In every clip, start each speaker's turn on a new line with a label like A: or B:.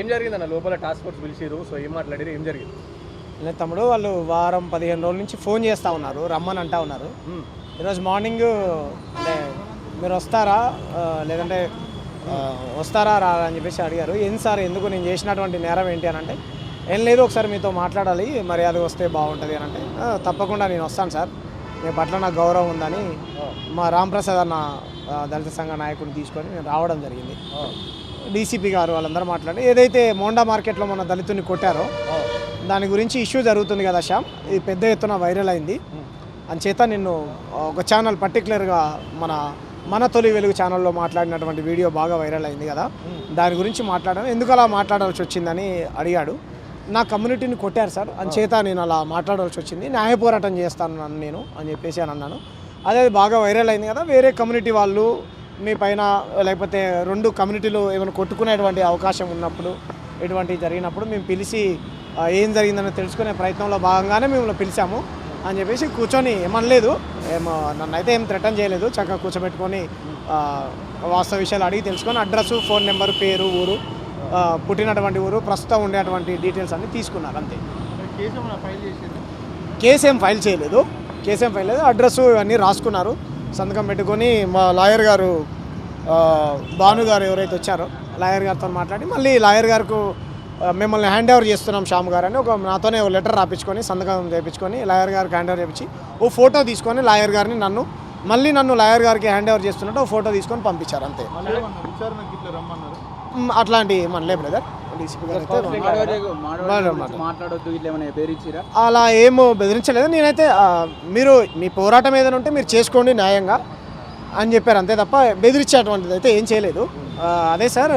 A: ఏం జరిగింది అన్న లోపల టాస్క్ ఫోర్స్ పిలిచిరు సో ఏం మాట్లాడారు ఏం జరిగింది
B: లేదు తమ్ముడు వాళ్ళు వారం పదిహేను రోజుల నుంచి ఫోన్ చేస్తూ ఉన్నారు రమ్మని అంటా ఉన్నారు ఈరోజు మార్నింగ్ అంటే మీరు వస్తారా లేదంటే వస్తారా రా అని చెప్పేసి అడిగారు ఏం సార్ ఎందుకు నేను చేసినటువంటి నేరం ఏంటి అని అంటే ఏం లేదు ఒకసారి మీతో మాట్లాడాలి మర్యాద వస్తే బాగుంటుంది అని అంటే తప్పకుండా నేను వస్తాను సార్ మీ పట్ల నాకు గౌరవం ఉందని మా రాంప్రసాద్ అన్న దళిత సంఘ నాయకుడిని తీసుకొని నేను రావడం జరిగింది డీసీపీ గారు వాళ్ళందరూ మాట్లాడి ఏదైతే మోండా మార్కెట్లో మన దళితుని కొట్టారో దాని గురించి ఇష్యూ జరుగుతుంది కదా శ్యామ్ ఇది పెద్ద ఎత్తున వైరల్ అయింది అంచేత నిన్ను ఒక ఛానల్ పర్టికులర్గా మన మన తొలి వెలుగు ఛానల్లో మాట్లాడినటువంటి వీడియో బాగా వైరల్ అయింది కదా దాని గురించి మాట్లాడాను ఎందుకు అలా మాట్లాడాల్సి వచ్చిందని అడిగాడు నా కమ్యూనిటీని కొట్టారు సార్ అంచేత నేను అలా మాట్లాడాల్సి వచ్చింది న్యాయ పోరాటం చేస్తాను నేను అని చెప్పేసి అని అన్నాను అదే బాగా వైరల్ అయింది కదా వేరే కమ్యూనిటీ వాళ్ళు మీ పైన లేకపోతే రెండు కమ్యూనిటీలు ఏమైనా కొట్టుకునేటువంటి అవకాశం ఉన్నప్పుడు ఇటువంటివి జరిగినప్పుడు మేము పిలిచి ఏం జరిగిందని తెలుసుకునే ప్రయత్నంలో భాగంగానే మిమ్మల్ని పిలిచాము అని చెప్పేసి కూర్చొని ఏమనలేదు ఏమో నన్నైతే ఏం థ్రెటన్ చేయలేదు చక్కగా కూర్చోబెట్టుకొని వాస్తవ విషయాలు అడిగి తెలుసుకొని అడ్రస్ ఫోన్ నెంబర్ పేరు ఊరు పుట్టినటువంటి ఊరు ప్రస్తుతం ఉండేటువంటి డీటెయిల్స్ అన్నీ తీసుకున్నారు అంతే కేసు ఏం ఫైల్ చేయలేదు కేసు ఏం ఫైల్ లేదు అడ్రస్ ఇవన్నీ రాసుకున్నారు సంతకం పెట్టుకొని మా లాయర్ గారు భాను గారు ఎవరైతే వచ్చారో లాయర్ గారితో మాట్లాడి మళ్ళీ లాయర్ గారికి మిమ్మల్ని హ్యాండ్ ఓవర్ చేస్తున్నాం శ్యామ్ గారు అని ఒక నాతోనే ఒక లెటర్ రాపించుకొని సంతకం చేయించుకొని లాయర్ గారికి హ్యాండ్ ఓవర్ చేయించి ఓ ఫోటో తీసుకొని లాయర్ గారిని నన్ను మళ్ళీ నన్ను లాయర్ గారికి హ్యాండ్ ఓవర్ చేస్తున్నట్టు ఓ ఫోటో తీసుకొని పంపించారు అంతే అట్లాంటి మన లేదు బ్రదర్ అలా ఏమో బెదిరించలేదు నేనైతే మీరు మీ పోరాటం ఏదైనా ఉంటే మీరు చేసుకోండి న్యాయంగా అని చెప్పారు అంతే తప్ప బెదిరించేటువంటిది అయితే ఏం చేయలేదు అదే సార్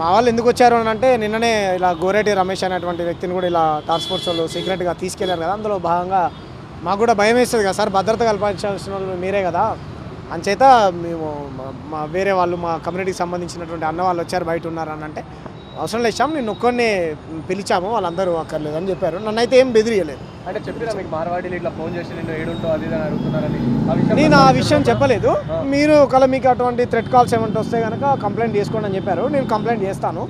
B: మా వాళ్ళు ఎందుకు వచ్చారు అని అంటే నిన్ననే ఇలా గోరెటి రమేష్ అనేటువంటి వ్యక్తిని కూడా ఇలా టాస్క్ ఫోర్స్ వాళ్ళు సీక్రెట్గా తీసుకెళ్లారు కదా అందులో భాగంగా మాకు కూడా భయం వేస్తుంది కదా సార్ భద్రత కల్పించాల్సిన వాళ్ళు మీరే కదా అంచేత మేము మా వేరే వాళ్ళు మా కమ్యూనిటీకి సంబంధించినటువంటి అన్న వాళ్ళు వచ్చారు బయట ఉన్నారు అని అంటే అవసరం లేచాం నేను ఒక్కరినే పిలిచాము వాళ్ళందరూ అక్కర్లేదు అని చెప్పారు నన్ను అయితే ఏం బెదిరియలేదు
A: అంటే ఇట్లా ఫోన్ చేసి నేను అది అని
B: నేను ఆ విషయం చెప్పలేదు మీరు ఒకవేళ మీకు అటువంటి థ్రెడ్ కాల్స్ ఏమంటే వస్తే కనుక కంప్లైంట్ చేసుకోండి అని చెప్పారు నేను కంప్లైంట్ చేస్తాను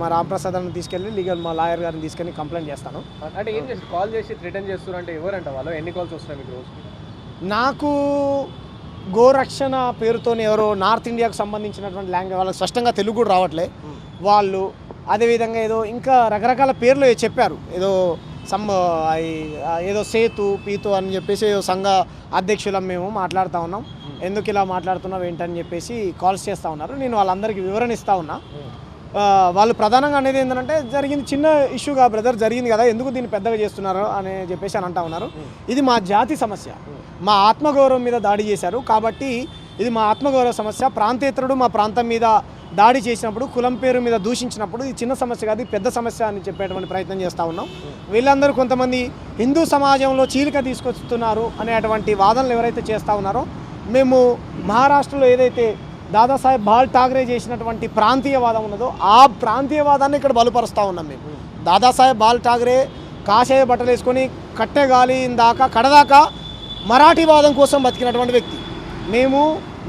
B: మా రామప్రసాద్ అని తీసుకెళ్ళి లీగల్ మా లాయర్ గారిని తీసుకెళ్ళి కంప్లైంట్ చేస్తాను
A: అంటే ఏం కాల్ చేసి రిటర్న్ అంటే ఎవరంట వాళ్ళు ఎన్ని కాల్స్ వస్తున్నాయి మీకు రోజు
B: నాకు గోరక్షణ పేరుతో ఎవరో నార్త్ ఇండియాకు సంబంధించినటువంటి లాంగ్వేజ్ వాళ్ళకి స్పష్టంగా తెలుగు కూడా రావట్లే వాళ్ళు అదేవిధంగా ఏదో ఇంకా రకరకాల పేర్లు చెప్పారు ఏదో సమ్ ఏదో సేతు పీతు అని చెప్పేసి ఏదో సంఘ అధ్యక్షులం మేము మాట్లాడుతూ ఉన్నాం ఎందుకు ఇలా మాట్లాడుతున్నాం ఏంటని చెప్పేసి కాల్స్ చేస్తూ ఉన్నారు నేను వాళ్ళందరికీ వివరణ ఇస్తూ ఉన్నా వాళ్ళు ప్రధానంగా అనేది ఏంటంటే జరిగింది చిన్న ఇష్యూగా బ్రదర్ జరిగింది కదా ఎందుకు దీన్ని పెద్దగా చేస్తున్నారు అని చెప్పేసి అని అంటా ఉన్నారు ఇది మా జాతి సమస్య మా ఆత్మగౌరవం మీద దాడి చేశారు కాబట్టి ఇది మా ఆత్మగౌరవ సమస్య ప్రాంతేతరుడు మా ప్రాంతం మీద దాడి చేసినప్పుడు కులం పేరు మీద దూషించినప్పుడు ఇది చిన్న సమస్య కాదు పెద్ద సమస్య అని చెప్పేటువంటి ప్రయత్నం చేస్తూ ఉన్నాం వీళ్ళందరూ కొంతమంది హిందూ సమాజంలో చీలిక తీసుకొస్తున్నారు అనేటువంటి వాదనలు ఎవరైతే చేస్తూ ఉన్నారో మేము మహారాష్ట్రలో ఏదైతే దాదాసాహెబ్ బాల్ ఠాగ్రే చేసినటువంటి ప్రాంతీయవాదం ఉన్నదో ఆ ప్రాంతీయవాదాన్ని ఇక్కడ బలుపరుస్తూ ఉన్నాం మేము దాదాసాహెబ్ బాల్ ఠాగ్రే కాషాయ బట్టలు వేసుకొని గాలి దాకా కడదాకా మరాఠీవాదం కోసం బతికినటువంటి వ్యక్తి మేము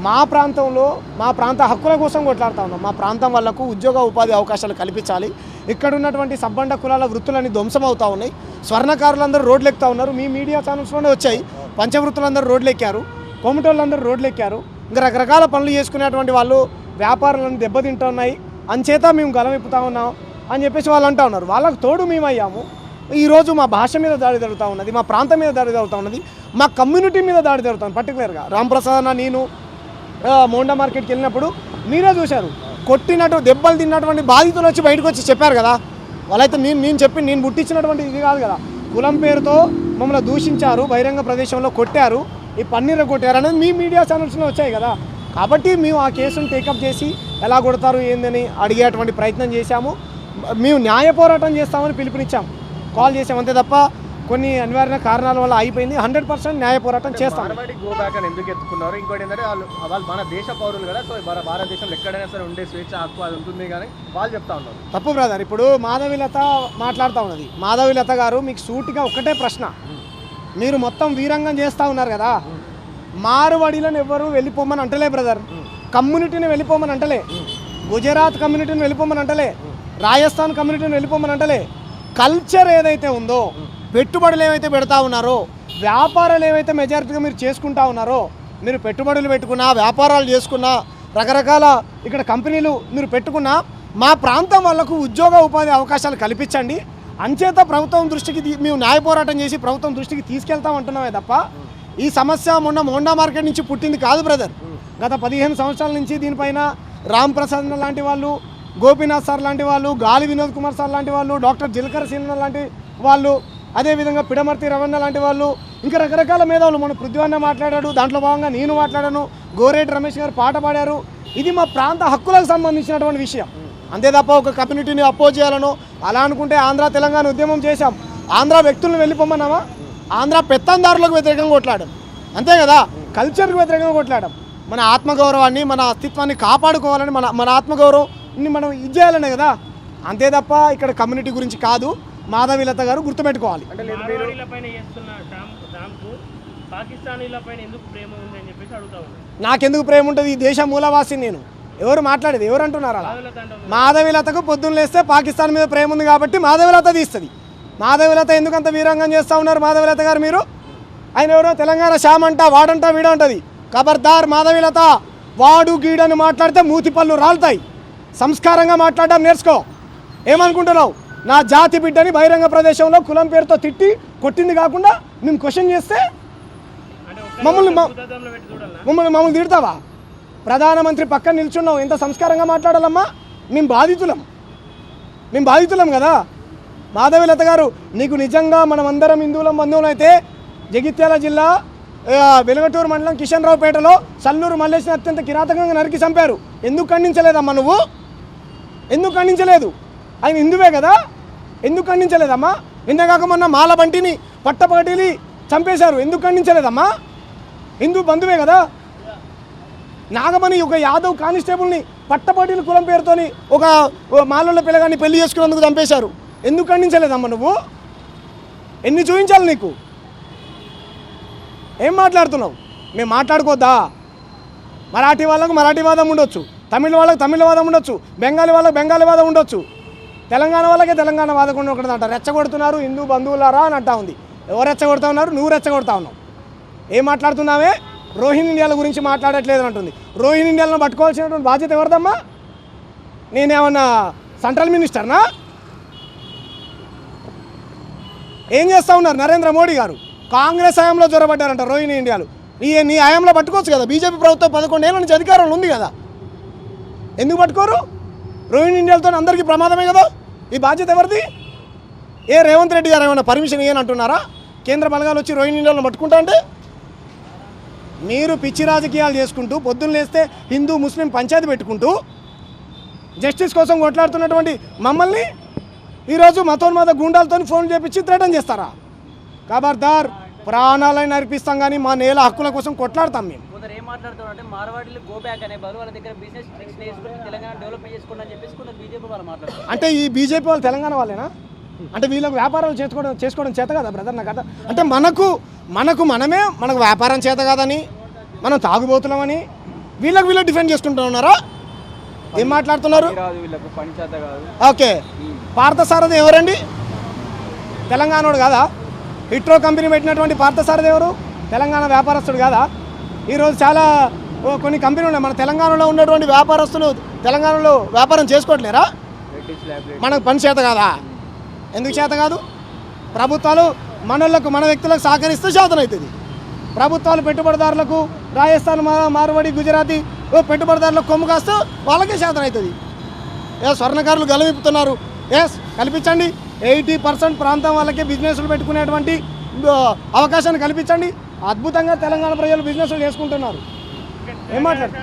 B: మా ప్రాంతంలో మా ప్రాంత హక్కుల కోసం కొట్లాడుతూ ఉన్నాం మా ప్రాంతం వాళ్ళకు ఉద్యోగ ఉపాధి అవకాశాలు కల్పించాలి ఇక్కడ ఉన్నటువంటి సబ్బండ కులాల వృత్తులన్నీ ధ్వంసం అవుతూ ఉన్నాయి స్వర్ణకారులందరూ రోడ్లు ఎక్కుతూ ఉన్నారు మీ మీడియా ఛానల్స్లోనే వచ్చాయి పంచవృత్తులందరూ రోడ్లు ఎక్కారు కొమటోళ్ళందరూ రోడ్లు ఎక్కారు ఇంకా రకరకాల పనులు చేసుకునేటువంటి వాళ్ళు వ్యాపారాలను దెబ్బతింటున్నాయి అంచేత మేము గలమిప్పుతా ఉన్నాం అని చెప్పేసి వాళ్ళు అంటూ ఉన్నారు వాళ్ళకు తోడు మేము అయ్యాము ఈరోజు మా భాష మీద దాడి జరుగుతూ ఉన్నది మా ప్రాంతం మీద దాడి జరుగుతూ ఉన్నది మా కమ్యూనిటీ మీద దాడి జరుగుతుంది పర్టికులర్గా రాంప్రసాద్ అన్న నేను మోండా మార్కెట్కి వెళ్ళినప్పుడు మీరే చూశారు కొట్టినట్టు దెబ్బలు తిన్నటువంటి బాధితులు వచ్చి బయటకు వచ్చి చెప్పారు కదా వాళ్ళైతే నేను నేను చెప్పి నేను పుట్టించినటువంటి ఇది కాదు కదా కులం పేరుతో మమ్మల్ని దూషించారు బహిరంగ ప్రదేశంలో కొట్టారు ఈ పన్నీర్ కొట్టారు అనేది మీ మీడియా ఛానల్స్లో వచ్చాయి కదా కాబట్టి మేము ఆ కేసును టేకప్ చేసి ఎలా కొడతారు ఏందని అడిగేటువంటి ప్రయత్నం చేశాము మేము న్యాయ పోరాటం చేస్తామని పిలుపునిచ్చాము కాల్ చేసాము అంతే తప్ప కొన్ని అనివార్య కారణాల వల్ల అయిపోయింది హండ్రెడ్ పర్సెంట్ న్యాయ పోరాటం చేస్తాం
A: ఎందుకు ఎత్తుకున్నారు ఇంకోటి ఏంటంటే వాళ్ళు వాళ్ళు మన దేశ పౌరులు కదా సో మన భారతదేశంలో ఎక్కడైనా సరే ఉండే స్వేచ్ఛ హక్కు అది ఉంటుంది కానీ వాళ్ళు చెప్తా ఉన్నారు
B: తప్పు బ్రదర్ ఇప్పుడు మాధవిలత మాట్లాడుతూ ఉన్నది మాధవిలత గారు మీకు సూటిగా ఒకటే ప్రశ్న మీరు మొత్తం వీరంగం చేస్తూ ఉన్నారు కదా మారువడిలను ఎవరు వెళ్ళిపోమని అంటలే బ్రదర్ కమ్యూనిటీని వెళ్ళిపోమని అంటలే గుజరాత్ కమ్యూనిటీని వెళ్ళిపోమని అంటలే రాజస్థాన్ కమ్యూనిటీని వెళ్ళిపోమని అంటలే కల్చర్ ఏదైతే ఉందో పెట్టుబడులు ఏవైతే పెడతా ఉన్నారో వ్యాపారాలు ఏవైతే మెజారిటీగా మీరు చేసుకుంటా ఉన్నారో మీరు పెట్టుబడులు పెట్టుకున్నా వ్యాపారాలు చేసుకున్నా రకరకాల ఇక్కడ కంపెనీలు మీరు పెట్టుకున్నా మా ప్రాంతం వాళ్ళకు ఉద్యోగ ఉపాధి అవకాశాలు కల్పించండి అంచేత ప్రభుత్వం దృష్టికి మేము న్యాయ పోరాటం చేసి ప్రభుత్వం దృష్టికి అంటున్నామే తప్ప ఈ సమస్య మొన్న మోండా మార్కెట్ నుంచి పుట్టింది కాదు బ్రదర్ గత పదిహేను సంవత్సరాల నుంచి దీనిపైన రామ్ ప్రసాద్ లాంటి వాళ్ళు గోపీనాథ్ సార్ లాంటి వాళ్ళు గాలి వినోద్ కుమార్ సార్ లాంటి వాళ్ళు డాక్టర్ జిల్కర్ సిన్హా లాంటి వాళ్ళు అదేవిధంగా పిడమర్తి రవణ లాంటి వాళ్ళు ఇంకా రకరకాల మేధావులు మన పృథ్వన్న మాట్లాడాడు దాంట్లో భాగంగా నేను మాట్లాడాను గోరేటి రమేష్ గారు పాట పాడారు ఇది మా ప్రాంత హక్కులకు సంబంధించినటువంటి విషయం అంతే తప్ప ఒక కమ్యూనిటీని అపోజ్ చేయాలనో అలా అనుకుంటే ఆంధ్ర తెలంగాణ ఉద్యమం చేశాం ఆంధ్ర వ్యక్తులను వెళ్ళిపోమన్నామా ఆంధ్ర పెత్తందారులకు వ్యతిరేకంగా కొట్లాడడం అంతే కదా కల్చర్కి వ్యతిరేకంగా కొట్లాడడం మన ఆత్మగౌరవాన్ని మన అస్తిత్వాన్ని కాపాడుకోవాలని మన మన ఆత్మగౌరవం మనం ఇది చేయాలనే కదా అంతే తప్ప ఇక్కడ కమ్యూనిటీ గురించి కాదు లత గారు గుర్తుపెట్టుకోవాలి నాకెందుకు ప్రేమ ఉంటుంది ఈ దేశం మూలవాసి నేను ఎవరు మాట్లాడేది ఎవరు అంటున్నారు అలా మాధవిలతకు పొద్దున్న లేస్తే పాకిస్తాన్ మీద ప్రేమ ఉంది కాబట్టి మాధవిలత తీస్తుంది మాధవిలత ఎందుకంత వీరంగం చేస్తూ ఉన్నారు మాధవిలత గారు మీరు ఆయన ఎవరో తెలంగాణ అంట వాడంట వీడ ఉంటుంది కబర్దార్ మాధవిలత వాడు గీడని మాట్లాడితే మూతి పళ్ళు రాలుతాయి సంస్కారంగా మాట్లాడడం నేర్చుకో ఏమనుకుంటున్నావు నా జాతి బిడ్డని బహిరంగ ప్రదేశంలో కులం పేరుతో తిట్టి కొట్టింది కాకుండా మేము క్వశ్చన్ చేస్తే మమ్మల్ని మమ్మల్ని మమ్మల్ని తిడతావా ప్రధానమంత్రి పక్కన నిల్చున్నావు ఎంత సంస్కారంగా మాట్లాడాలమ్మా మేము బాధితులం మేము బాధితులం కదా మాధవిలత గారు నీకు నిజంగా మనమందరం హిందువులం బంధువులైతే జగిత్యాల జిల్లా వెలుగటూరు మండలం కిషన్ సల్లూరు మల్లేశ్ని అత్యంత కిరాతకంగా నరికి చంపారు ఎందుకు ఖండించలేదమ్మా నువ్వు ఎందుకు ఖండించలేదు ఆయన హిందువే కదా ఎందుకు ఖండించలేదమ్మా నిన్నగాక మొన్న మాల బంటిని పట్టపగటిలి చంపేశారు ఎందుకు ఖండించలేదమ్మా హిందూ బంధువే కదా నాగమణి ఒక యాదవ్ కానిస్టేబుల్ని పట్టపటిల కులం పేరుతోని ఒక మాలలో పిల్లగాన్ని పెళ్లి చేసుకున్నందుకు చంపేశారు ఎందుకు ఖండించలేదమ్మ నువ్వు ఎన్ని చూపించాలి నీకు ఏం మాట్లాడుతున్నావు మేము మాట్లాడుకోద్దా మరాఠీ వాళ్ళకు మరాఠీ వాదం ఉండొచ్చు తమిళ వాళ్ళకి తమిళ వాదం ఉండొచ్చు బెంగాలీ వాళ్ళకి బెంగాలీ వాదం ఉండొచ్చు తెలంగాణ వాళ్ళకే తెలంగాణ వాదకుండా ఒకటి అంట రెచ్చగొడుతున్నారు హిందూ బంధువులారా అని అంటా ఉంది ఎవరు రెచ్చగొడతా ఉన్నారు నువ్వు రెచ్చగొడతా ఉన్నావు ఏం మాట్లాడుతున్నావే ఇండియాల గురించి మాట్లాడట్లేదు అంటుంది ఇండియాలను పట్టుకోవాల్సినటువంటి బాధ్యత ఎవరిదమ్మా నేనేమన్నా సెంట్రల్ మినిస్టర్నా ఏం చేస్తూ ఉన్నారు నరేంద్ర మోడీ గారు కాంగ్రెస్ హయాంలో జ్వరబడ్డారంట రోహిణి ఇండియాలు నీ నీ హయాంలో పట్టుకోవచ్చు కదా బీజేపీ ప్రభుత్వం పదకొండు ఏళ్ళ నుంచి అధికారంలో ఉంది కదా ఎందుకు పట్టుకోరు రోహిణి ఇండియాలతో అందరికీ ప్రమాదమే కదా ఈ బాధ్యత ఎవరిది ఏ రేవంత్ రెడ్డి గారు ఏమైనా పర్మిషన్ ఇవ్వని అంటున్నారా కేంద్ర బలగాలు వచ్చి రోహిణి ఇండియాలను పట్టుకుంటా అంటే మీరు పిచ్చి రాజకీయాలు చేసుకుంటూ పొద్దున్న లేస్తే హిందూ ముస్లిం పంచాయతీ పెట్టుకుంటూ జస్టిస్ కోసం కొట్లాడుతున్నటువంటి మమ్మల్ని ఈరోజు మతోన్మత గుండాలతో ఫోన్ చేపించి త్రేటం చేస్తారా ఖబర్దార్ ప్రాణాలను అర్పిస్తాం కానీ మా నేల హక్కుల కోసం కొట్లాడతాం మేము
C: అంటే
B: ఈ బీజేపీ వాళ్ళు తెలంగాణ వాళ్ళేనా అంటే వీళ్ళకు వ్యాపారాలు చేసుకోవడం చేసుకోవడం చేత కదా బ్రదర్ నా కదా అంటే మనకు మనకు మనమే మనకు వ్యాపారం చేత కాదని మనం తాగుబోతున్నామని వీళ్ళకి వీళ్ళు డిఫెండ్ చేసుకుంటూ ఉన్నారా ఏం మాట్లాడుతున్నారు ఓకే పార్థసారథి ఎవరండి తెలంగాణోడు కాదా హిట్రో కంపెనీ పెట్టినటువంటి పార్థసారథి ఎవరు తెలంగాణ వ్యాపారస్తుడు కాదా ఈరోజు చాలా కొన్ని కంపెనీలు ఉన్నాయి మన తెలంగాణలో ఉన్నటువంటి వ్యాపారస్తులు తెలంగాణలో వ్యాపారం చేసుకోవట్లేరా మనకు పని చేత కాదా ఎందుకు చేత కాదు ప్రభుత్వాలు మనలకు మన వ్యక్తులకు సహకరిస్తూ చేతనవుతుంది ప్రభుత్వాలు పెట్టుబడిదారులకు రాజస్థాన్ మారువడి గుజరాతీ పెట్టుబడిదారులకు కొమ్ము కాస్తూ వాళ్ళకే చేతనవుతుంది ఏ స్వర్ణకారులు గలవిపుతున్నారు ఎస్ కల్పించండి ఎయిటీ పర్సెంట్ ప్రాంతం వాళ్ళకే బిజినెస్లు పెట్టుకునేటువంటి అవకాశాన్ని కల్పించండి అద్భుతంగా తెలంగాణ ప్రజలు బిజినెస్లు చేసుకుంటున్నారు ఏం మాట్లాడు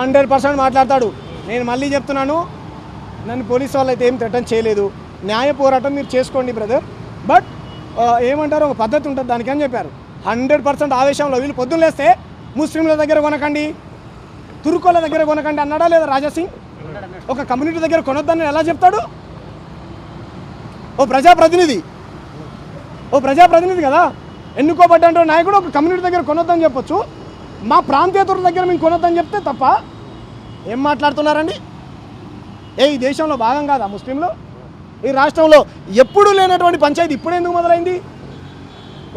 B: హండ్రెడ్ పర్సెంట్ మాట్లాడతాడు నేను మళ్ళీ చెప్తున్నాను నన్ను పోలీస్ వాళ్ళు అయితే ఏం తిట్టం చేయలేదు న్యాయ పోరాటం మీరు చేసుకోండి బ్రదర్ బట్ ఏమంటారు ఒక పద్ధతి ఉంటుంది అని చెప్పారు హండ్రెడ్ పర్సెంట్ ఆవేశంలో వీళ్ళు పొద్దున్న లేస్తే ముస్లింల దగ్గర కొనకండి తురుకోళ్ళ దగ్గర కొనకండి అన్నాడా లేదా రాజాసింగ్ ఒక కమ్యూనిటీ దగ్గర కొనొద్దని ఎలా చెప్తాడు ఓ ప్రజాప్రతినిధి ఓ ప్రజాప్రతినిధి కదా ఎన్నుకోబడ్డంటే నాయకుడు ఒక కమ్యూనిటీ దగ్గర కొనొద్దని చెప్పొచ్చు మా ప్రాంతీయతల దగ్గర మేము కొనొద్దని చెప్తే తప్ప ఏం మాట్లాడుతున్నారండి ఏ ఈ దేశంలో భాగం కాదా ముస్లింలు ఈ రాష్ట్రంలో ఎప్పుడు లేనటువంటి పంచాయతీ ఇప్పుడెందుకు మొదలైంది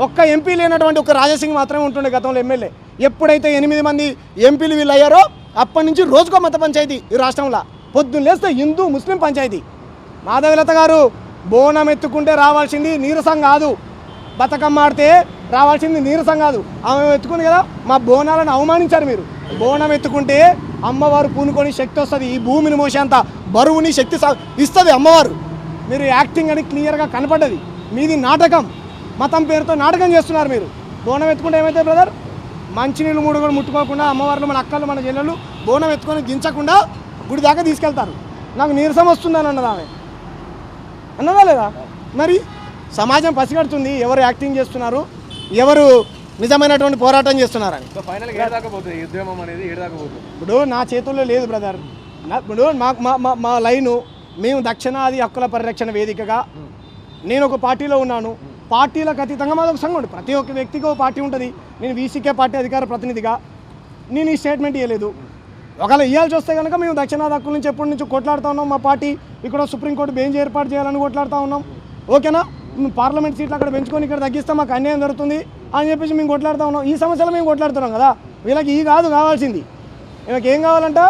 B: ఒక్క ఎంపీ లేనటువంటి ఒక రాజసింగ్ మాత్రమే ఉంటుండే గతంలో ఎమ్మెల్యే ఎప్పుడైతే ఎనిమిది మంది ఎంపీలు వీళ్ళు అప్పటి నుంచి రోజుకో మత పంచాయతీ ఈ రాష్ట్రంలో పొద్దున్న లేస్తే హిందూ ముస్లిం పంచాయతీ మాధవలత గారు బోనం ఎత్తుకుంటే రావాల్సింది నీరసం కాదు బతకం ఆడితే రావాల్సింది నీరసం కాదు ఆమె ఎత్తుకుంది కదా మా బోనాలను అవమానించారు మీరు బోనం ఎత్తుకుంటే అమ్మవారు పూనుకొని శక్తి వస్తుంది ఈ భూమిని మోసేంత బరువుని శక్తి ఇస్తుంది అమ్మవారు మీరు యాక్టింగ్ అని క్లియర్గా కనపడ్డది మీది నాటకం మతం పేరుతో నాటకం చేస్తున్నారు మీరు బోనం ఎత్తుకుంటే ఏమైతే బ్రదర్ మంచినీళ్ళు మూడు కూడా ముట్టుకోకుండా అమ్మవార్లు మన అక్కలు మన జిల్లలు బోనం ఎత్తుకొని దించకుండా గుడి దాకా తీసుకెళ్తారు నాకు నీరసం వస్తుందని అన్నదామే అన్నదా లేదా మరి సమాజం పసిగడుతుంది ఎవరు యాక్టింగ్ చేస్తున్నారు ఎవరు నిజమైనటువంటి పోరాటం చేస్తున్నారని ఇప్పుడు నా చేతుల్లో లేదు బ్రదర్ ఇప్పుడు మా మా మా లైను మేము దక్షిణాది హక్కుల పరిరక్షణ వేదికగా నేను ఒక పార్టీలో ఉన్నాను పార్టీలకు అతీతంగా మాది ఒక సంఘం ప్రతి ఒక్క వ్యక్తికి ఒక పార్టీ ఉంటుంది నేను వీసీకే పార్టీ అధికార ప్రతినిధిగా నేను ఈ స్టేట్మెంట్ ఇవ్వలేదు ఒకవేళ ఇవ్వాల్సి వస్తే కనుక మేము దక్షిణాది హక్కుల నుంచి ఎప్పటి నుంచి కొట్లాడుతూ ఉన్నాం మా పార్టీ ఇక్కడ సుప్రీంకోర్టు బెంచ్ ఏర్పాటు చేయాలని కొట్లాడుతూ ఉన్నాం ఓకేనా పార్లమెంట్ సీట్లు అక్కడ పెంచుకొని ఇక్కడ తగ్గిస్తే మాకు అన్యాయం జరుగుతుంది అని చెప్పేసి మేము కొట్లాడుతూ ఉన్నాం ఈ సమస్యలు మేము కొట్లాడుతున్నాం కదా వీళ్ళకి ఈ కాదు కావాల్సింది వీళ్ళకి ఏం కావాలంటే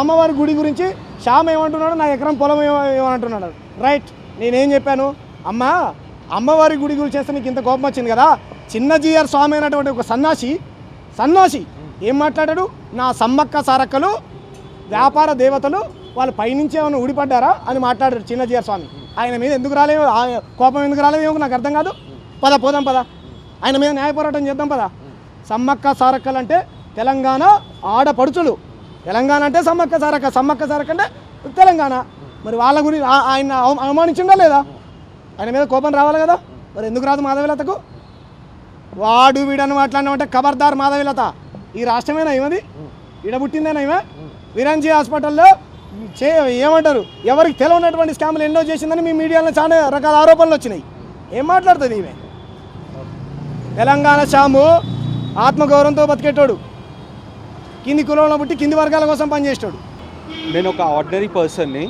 B: అమ్మవారి గుడి గురించి శ్యామ్ ఏమంటున్నాడు నా ఎకరం పొలం ఏమంటున్నాడు రైట్ నేనేం చెప్పాను అమ్మ అమ్మవారి గుడి గురించి చేస్తే నీకు ఇంత కోపం వచ్చింది కదా చిన్న జీఆర్ స్వామి అయినటువంటి ఒక సన్నాసి సన్నాసి ఏం మాట్లాడాడు నా సమ్మక్క సారక్కలు వ్యాపార దేవతలు వాళ్ళు పైనుంచి ఏమైనా ఊడిపడ్డారా అని మాట్లాడారు చిన్న జీఆర్ స్వామి ఆయన మీద ఎందుకు రాలేమో కోపం ఎందుకు రాలేమో నాకు అర్థం కాదు పద పోదాం పద ఆయన మీద న్యాయ పోరాటం చేద్దాం పద సమ్మక్క సారక్కలు అంటే తెలంగాణ ఆడపడుచులు తెలంగాణ అంటే సమ్మక్క సారక సమ్మక్క సారక అంటే తెలంగాణ మరి వాళ్ళ గురించి ఆయన అవమానించిండా లేదా ఆయన మీద కోపం రావాలి కదా మరి ఎందుకు రాదు మాధవీలతకు వాడు వీడను అట్లాంటి కబర్దార్ మాధవీలత ఈ రాష్ట్రమేనా ఏమది ఈడ పుట్టిందేనా ఈమె విరంజీ హాస్పిటల్లో చే ఏమంటారు ఎవరికి తెలియనటువంటి స్కామ్లు ఎన్నో చేసిందని మీ మీడియాలో చాలా రకాల ఆరోపణలు వచ్చినాయి ఏం మాట్లాడుతుంది ఈమె తెలంగాణ శాము ఆత్మగౌరవంతో బతికేటోడు కింది కులంలో పుట్టి కింది వర్గాల కోసం పనిచేస్తాడు
D: నేను ఒక ఆర్డినరీ పర్సన్ని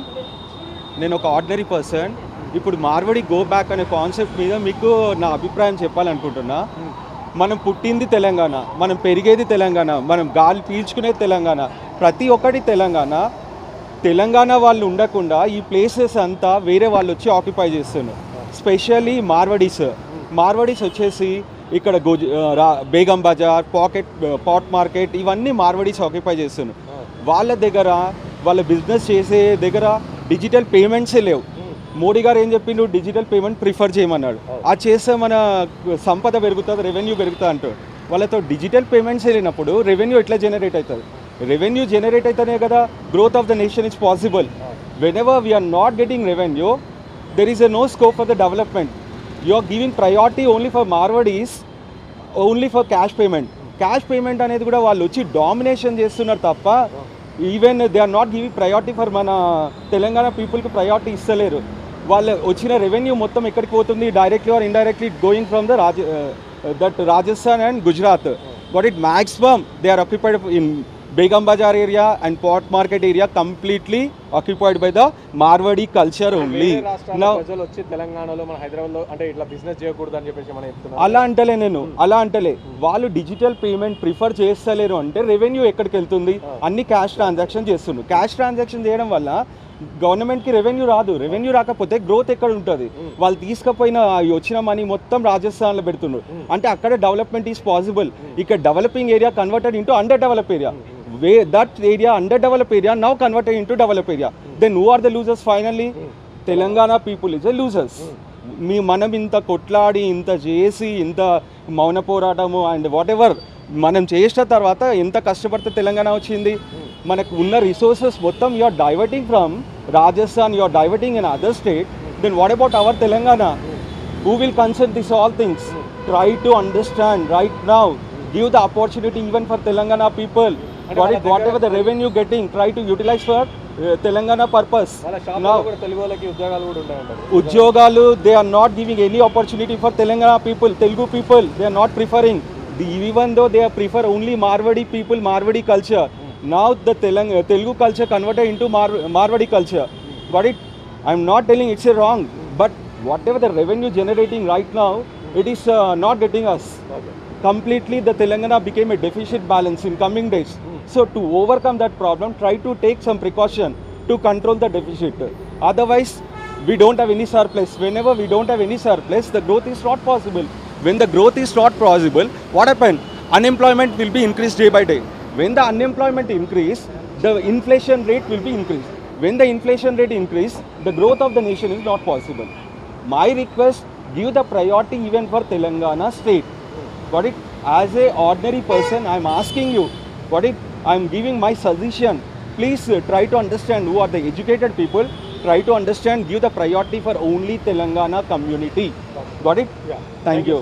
D: నేను ఒక ఆర్డినరీ పర్సన్ ఇప్పుడు మార్వడి గో బ్యాక్ అనే కాన్సెప్ట్ మీద మీకు నా అభిప్రాయం చెప్పాలనుకుంటున్నా మనం పుట్టింది తెలంగాణ మనం పెరిగేది తెలంగాణ మనం గాలి పీల్చుకునేది తెలంగాణ ప్రతి ఒక్కటి తెలంగాణ తెలంగాణ వాళ్ళు ఉండకుండా ఈ ప్లేసెస్ అంతా వేరే వాళ్ళు వచ్చి ఆక్యుపై చేస్తున్నారు స్పెషల్లీ మార్వడీస్ మార్వడీస్ వచ్చేసి ఇక్కడ goose Begum Bazar pocket pot market ఇవన్నీ మార్వడీస్ ఆక్యుపై చేస్తున్నారు వాళ్ళ దగ్గర వాళ్ళ బిజినెస్ చేసే దగ్గర డిజిటల్ పేమెంట్సే లేవు మోడీ గారు ఏం చెప్పిండు డిజిటల్ పేమెంట్ ప్రిఫర్ చేయమన్నాడు అది చేస్తే మన సంపద పెరుగుతుంది రెవెన్యూ పెరుగుతుంది అంటాడు వాళ్ళతో డిజిటల్ పేమెంట్స్ వెళ్ళినప్పుడు రెవెన్యూ ఎట్లా జనరేట్ అవుతుంది రెవెన్యూ జనరేట్ అవుతానే కదా growth of the nation is possible whenever we are not getting revenue there is a no scope for the development you are giving priority only for Marwadis only for cash payment cash payment అనేది కూడా వాళ్ళు వచ్చి domination చేస్తున్నారు తప్ప even they are not giving priority for మన తెలంగాణ పీపుల్కి priority ఇస్తలేరు వాళ్ళు వచ్చిన రెవెన్యూ మొత్తం ఎక్కడికి పోతుంది directly or indirectly going from the Raja that Rajasthan and Gujarat but it maximum they are occupied in Begum Bazar area and pot market area completely occupied by the Marwadi culture only
A: వచ్చి తెలంగాణలో మన హైదరాబాద్లో అంటే ఇట్లా business చేయకూడదు అని చెప్పేసి మనం
D: అలా అంటలే నేను అలా అంటలే వాళ్ళు డిజిటల్ పేమెంట్ ప్రిఫర్ చేస్తలేరు అంటే రెవెన్యూ ఎక్కడికి వెళ్తుంది అన్ని క్యాష్ ట్రాన్సాక్షన్ చేస్తున్నారు క్యాష్ ట్రాన్సాక్షన్ చేయడం వల్ల గవర్నమెంట్కి రెవెన్యూ రాదు రెవెన్యూ రాకపోతే గ్రోత్ ఎక్కడ ఉంటుంది వాళ్ళు తీసుకపోయిన వచ్చిన మనీ మొత్తం రాజస్థాన్లో పెడుతున్నారు అంటే అక్కడ డెవలప్మెంట్ ఈజ్ పాసిబుల్ ఇక్కడ developing area converted into under develop area way that area under develop area converted into developed area mm. then who are the losers finally mm. Telangana people is the losers మీ మనం ఇంత కొట్లాడి ఇంత చేసి ఇంత మౌన పోరాటము and what ever మనం చేసిన తర్వాత ఎంత కష్టపడితే తెలంగాణ వచ్చింది hmm. మనకు ఉన్న రిసోర్సెస్ మొత్తం you are diverting from Rajasthan you are diverting in other state then what about our Telangana who will concern this all things try to understand right now give the opportunity even for Telangana people Whatever the revenue getting, try to utilize for uh, Telangana purpose. Now, Ujjogalu, they are not giving any opportunity for Telangana people, Telugu people. They are not preferring. Even though they prefer only Marwadi people, Marwadi culture. Hmm. Now the uh, Telugu culture converted into Marwadi culture. Got it? I'm not telling it's wrong, but whatever the revenue generating right now, it is uh, not getting us. Okay. Completely the Telangana became a deficit balance in coming days. Hmm. So to overcome that problem, try to take some precaution to control the deficit. Otherwise, we don't have any surplus. Whenever we don't have any surplus, the growth is not possible. When the growth is not possible, what happened? Unemployment will be increased day by day. When the unemployment increase, the inflation rate will be increased. When the inflation rate increase, the growth of the nation is not possible. My request, give the priority even for Telangana state. Got it? As a ordinary person, I am asking you, got it? I am giving my suggestion. Please uh, try to understand who are the educated people. Try to understand, give the priority for only Telangana community. Got it?
A: Yeah.
D: Thank, Thank you. you.